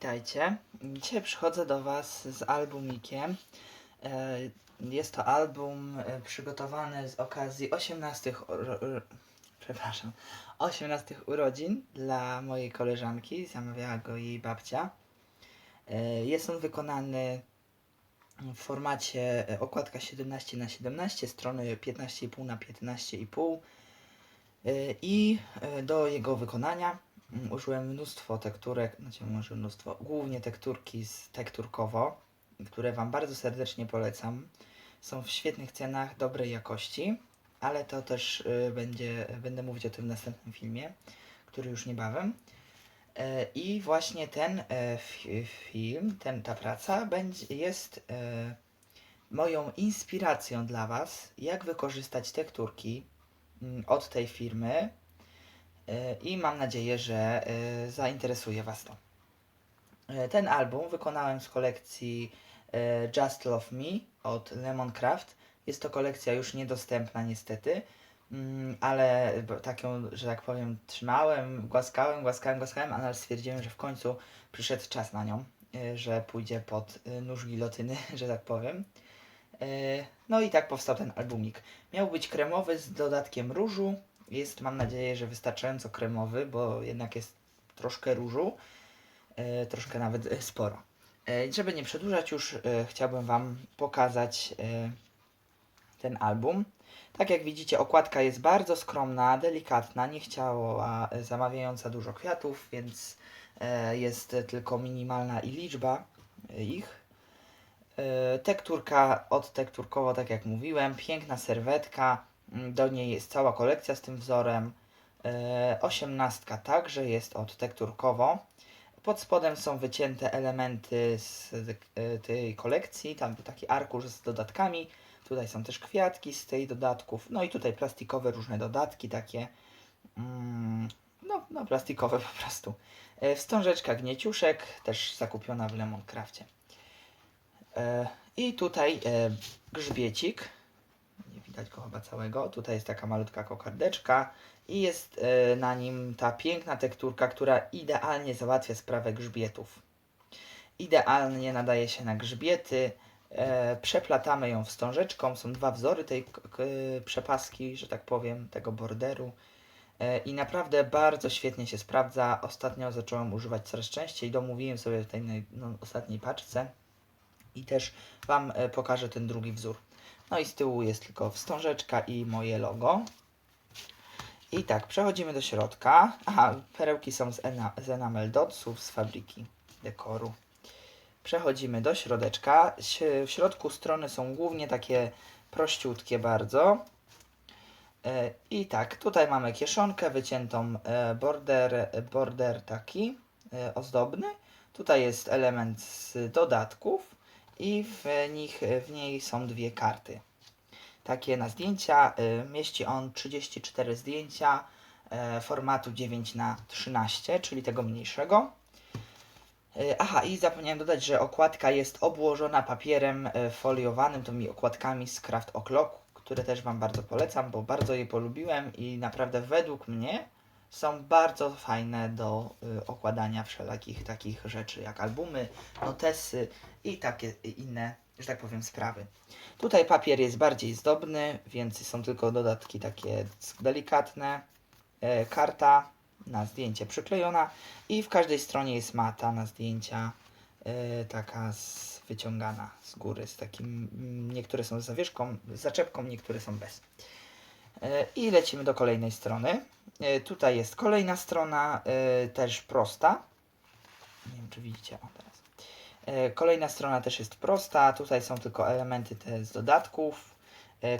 Witajcie. Dzisiaj przychodzę do Was z albumikiem. E, Jest to album e, przygotowany z okazji 18 uro... uro- przepraszam, 18 urodzin dla mojej koleżanki. Zamawiała go jej babcia. E, Jest on wykonany w formacie okładka 17 na 17 strony 15,5 na 15,5 E, i do jego wykonania użyłem mnóstwo tekturek, znaczy może mnóstwo, głównie tekturki z tekturkowo, które Wam bardzo serdecznie polecam. Są w świetnych cenach, dobrej jakości, ale to też y, będzie, będę mówić o tym w następnym filmie, który już niebawem. E, I właśnie ten fi- film, ten, ta praca będzie, jest e, moją inspiracją dla Was, jak wykorzystać tekturki mm, od tej firmy i mam nadzieję, że e, zainteresuje Was to. E, Ten album wykonałem z kolekcji e, Just Love Me od Lemoncraft. Jest to kolekcja już niedostępna niestety, mm, ale taką, że tak powiem, trzymałem, głaskałem, głaskałem, głaskałem, ale stwierdziłem, że w końcu przyszedł czas na nią, e, że pójdzie pod e, nóż gilotyny, że tak powiem. E, No i tak powstał ten albumik. Miał być kremowy z dodatkiem różu. Jest, mam nadzieję, że wystarczająco kremowy, bo jednak jest troszkę różu, e, troszkę nawet e, sporo. E, żeby nie przedłużać już, chciałbym Wam pokazać ten album. Tak jak widzicie, okładka jest bardzo skromna, delikatna, nie chciała zamawiająca dużo kwiatów, więc jest tylko minimalna i liczba ich. Tekturka od tekturkowo, tak jak mówiłem, piękna serwetka, do niej jest cała kolekcja z tym wzorem. E, Osiemnastka także jest od tekturkowo. Pod spodem są wycięte elementy z e, tej kolekcji, tam był taki arkusz z dodatkami. Tutaj są też kwiatki z tej dodatków, no i tutaj plastikowe różne dodatki takie, mm, no, no plastikowe po prostu. E, Wstążeczka gnieciuszek, też zakupiona w Lemoncrafcie. E, I tutaj grzbiecik. Widać go chyba całego. Tutaj jest taka malutka kokardeczka i jest e, na nim ta piękna tekturka, która idealnie załatwia sprawę grzbietów. Idealnie nadaje się na grzbiety. E, przeplatamy ją wstążeczką. Są dwa wzory tej przepaski, że tak powiem, tego borderu. E, I naprawdę bardzo świetnie się sprawdza. Ostatnio zacząłem używać coraz częściej. Domówiłem sobie w tej no, ostatniej paczce. I też Wam pokażę ten drugi wzór. No i z tyłu jest tylko wstążeczka i moje logo. I tak, przechodzimy do środka. Aha, perełki są z, ena, z enamel dotsów z fabryki dekoru. Przechodzimy do środeczka. W środku strony są głównie takie prościutkie bardzo. E, I tak, tutaj mamy kieszonkę wyciętą e, border, border taki e, ozdobny. Tutaj jest element z dodatków i w, nich, w niej są dwie karty. Takie na zdjęcia. y, Mieści on 34 zdjęcia e, formatu 9 na 13 czyli tego mniejszego. Y, Aha, i zapomniałem dodać, że okładka jest obłożona papierem foliowanym, tymi okładkami z Craft O'Clock, które też Wam bardzo polecam, bo bardzo je polubiłem i naprawdę według mnie są bardzo fajne do y, okładania wszelakich takich rzeczy jak albumy, notesy i takie inne, że tak powiem, sprawy. Tutaj papier jest bardziej zdobny, więc są tylko dodatki takie delikatne. E, karta na zdjęcie przyklejona i w każdej stronie jest mata na zdjęcia e, taka z, wyciągana z góry z takim, niektóre są z zawieszką, z zaczepką, niektóre są bez. E, I lecimy do kolejnej strony. E, Tutaj jest kolejna strona, e, też prosta. Nie wiem, czy widzicie. O, teraz. Kolejna strona też jest prosta. Tutaj są tylko elementy te z dodatków,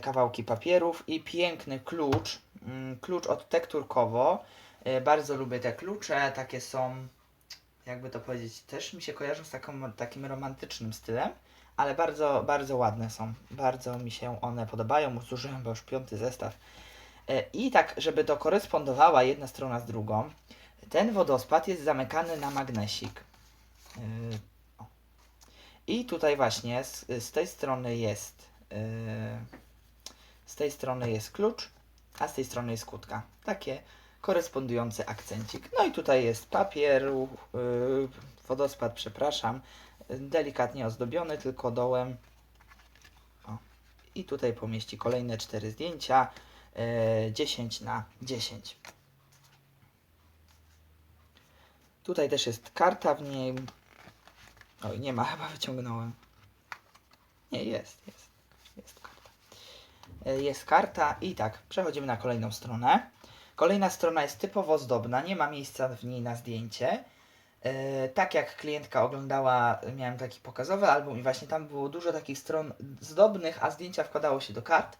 kawałki papierów i piękny klucz. mm, Klucz od tekturkowo. Bardzo lubię te klucze. Takie są, jakby to powiedzieć, też mi się kojarzą z taką, takim romantycznym stylem. Ale bardzo, bardzo ładne są. Bardzo mi się one podobają. Zużyłem już piąty zestaw. E, I tak, żeby to korespondowała jedna strona z drugą, ten wodospad jest zamykany na magnesik. E. I tutaj właśnie z, z tej strony jest e, z tej strony jest klucz, a z tej strony jest kłódka. Takie korespondujący akcencik. No i tutaj jest papier, wodospad, przepraszam, delikatnie ozdobiony tylko dołem. O. I tutaj pomieści kolejne cztery zdjęcia, yy, 10 na 10. Tutaj też jest karta w niej. Oj, nie ma, chyba wyciągnąłem. Nie, jest, jest. Jest karta. E, Jest karta i tak, przechodzimy na kolejną stronę. Kolejna strona jest typowo zdobna, nie ma miejsca w niej na zdjęcie. E, tak jak klientka oglądała, miałem taki pokazowy album i właśnie tam było dużo takich stron zdobnych, a zdjęcia wkładało się do kart.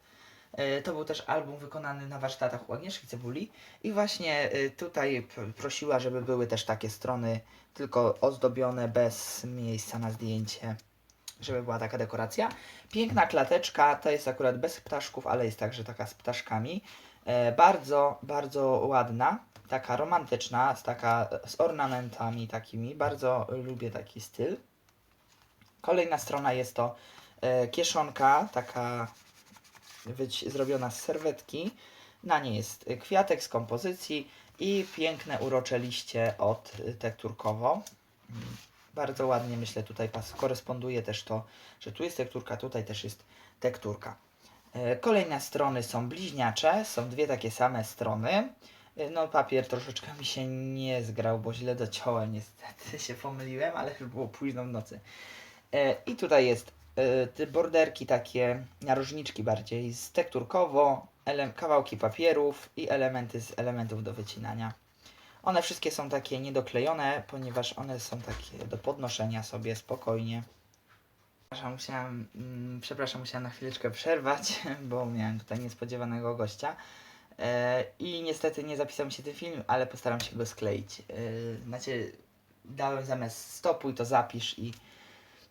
E, To był też album wykonany na warsztatach u Agnieszki Cebuli i właśnie e, tutaj prosiła, żeby były też takie strony tylko ozdobione bez miejsca na zdjęcie, żeby była taka dekoracja. Piękna klateczka, to jest akurat bez ptaszków, ale jest także taka z ptaszkami. Bardzo, bardzo ładna, taka romantyczna, z, taka, z ornamentami takimi. Bardzo lubię taki styl. Kolejna strona jest to e, kieszonka, taka wyci- zrobiona z serwetki. Na niej jest kwiatek z kompozycji i piękne urocze liście od y, tekturkowo. Mm, Bardzo ładnie myślę tutaj pas koresponduje też to, że tu jest tekturka, tutaj też jest tekturka. E, Kolejne strony są bliźniacze, są dwie takie same strony. E, No papier troszeczkę mi się nie zgrał, bo źle dociąłem, niestety się pomyliłem, ale już było późno w nocy. E, I tutaj jest e, te borderki takie, narożniczki bardziej, z tekturkowo, kawałki papierów i elementy z elementów do wycinania. One wszystkie są takie niedoklejone, ponieważ one są takie do podnoszenia sobie spokojnie. Przepraszam, musiałem, mm, przepraszam, musiałem na chwileczkę przerwać, bo miałem tutaj niespodziewanego gościa. E, I niestety nie zapisał się ten film, ale postaram się go skleić. E, znaczy, dałem zamiast stopuj to zapisz i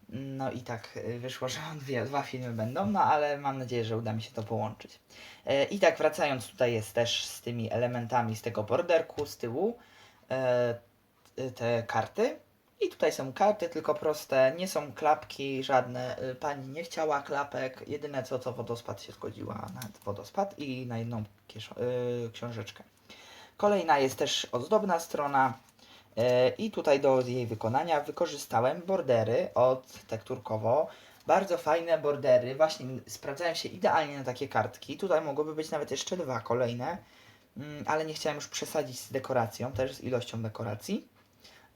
no i tak wyszło, że dwie, dwa filmy będą, no ale mam nadzieję, że uda mi się to połączyć. E, I tak wracając, tutaj jest też z tymi elementami z tego borderku z tyłu te karty. I tutaj są karty, tylko proste, nie są klapki żadne. Y, Pani nie chciała klapek, jedyne co to wodospad się zgodziła na wodospad i na jedną kieszo- y, książeczkę. Kolejna jest też ozdobna strona. E, I tutaj do jej wykonania wykorzystałem bordery od Tekturkowo. Bardzo fajne bordery, właśnie sprawdzają się idealnie na takie kartki. Tutaj mogłyby być nawet jeszcze dwa kolejne, mm, ale nie chciałem już przesadzić z dekoracją, też z ilością dekoracji.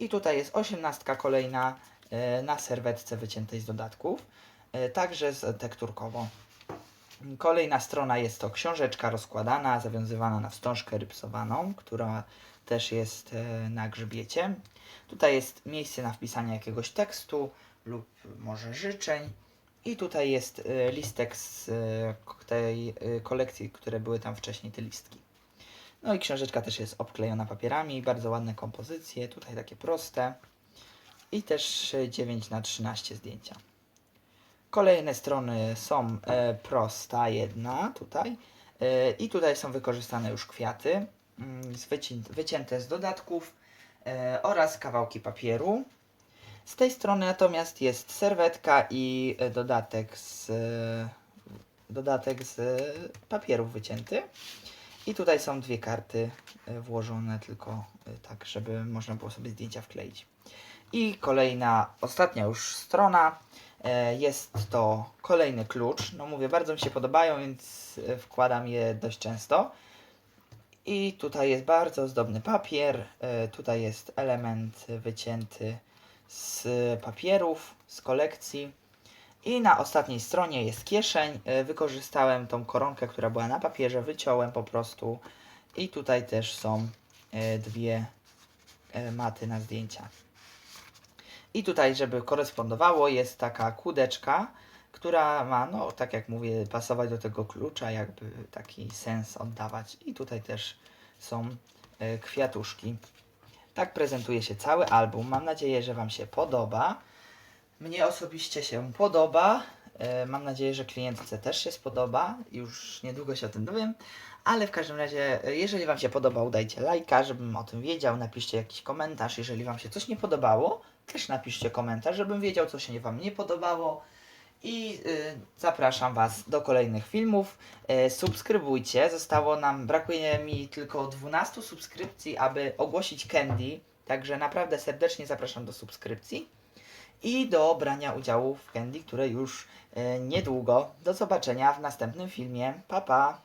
I tutaj jest osiemnastka kolejna e, na serwetce wyciętej z dodatków, e, także z. Kolejna strona jest to książeczka rozkładana, zawiązywana na wstążkę rypsowaną, która też jest e, na grzbiecie. Tutaj jest miejsce na wpisanie jakiegoś tekstu lub może życzeń. I tutaj jest listek z tej kolekcji, które były tam wcześniej, te listki. No i książeczka też jest obklejona papierami, bardzo ładne kompozycje, tutaj takie proste. I też e, 9 na 13 zdjęcia. Kolejne strony są e, prosta jedna tutaj. E, I tutaj są wykorzystane już kwiaty mm, z wycię- wycięte z dodatków e, oraz kawałki papieru. Z tej strony natomiast jest serwetka i e, dodatek z, dodatek z papierów wycięty. I tutaj są dwie karty e, włożone tylko e, tak, żeby można było sobie zdjęcia wkleić. I kolejna, ostatnia już strona. E, Jest to kolejny klucz. No mówię, bardzo mi się podobają, więc wkładam je dość często. I tutaj jest bardzo zdobny papier. Tutaj jest element wycięty z papierów, z kolekcji. I na ostatniej stronie jest kieszeń. E, Wykorzystałem tą koronkę, która była na papierze, wyciąłem po prostu. I tutaj też są e, dwie e, maty na zdjęcia. I tutaj, żeby korespondowało, jest taka kłódeczka, która ma, no tak jak mówię, pasować do tego klucza, jakby taki sens oddawać. I tutaj też są kwiatuszki. Tak prezentuje się cały album. Mam nadzieję, że Wam się podoba. Mnie osobiście się podoba. E, Mam nadzieję, że klientce też się spodoba. Już niedługo się o tym dowiem. Ale w każdym razie, e, jeżeli Wam się podobał, dajcie lajka, żebym o tym wiedział. Napiszcie jakiś komentarz. Jeżeli Wam się coś nie podobało, też napiszcie komentarz, żebym wiedział, co się Wam nie podobało. I y, zapraszam Was do kolejnych filmów. E, subskrybujcie. Zostało nam, brakuje mi tylko 12 subskrypcji, aby ogłosić Candy. Także naprawdę serdecznie zapraszam do subskrypcji i do brania udziału w Candy, które już e, niedługo. Do zobaczenia w następnym filmie. Pa pa!